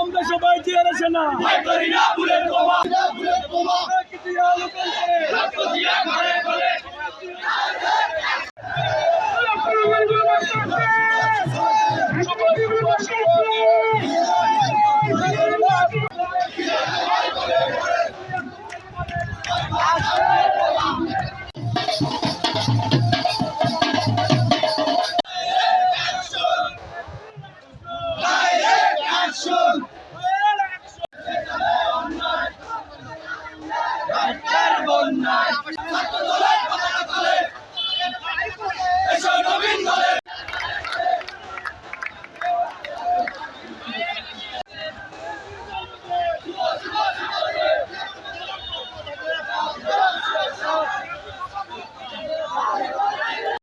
আমরা সবাই চেয়ার আসে না।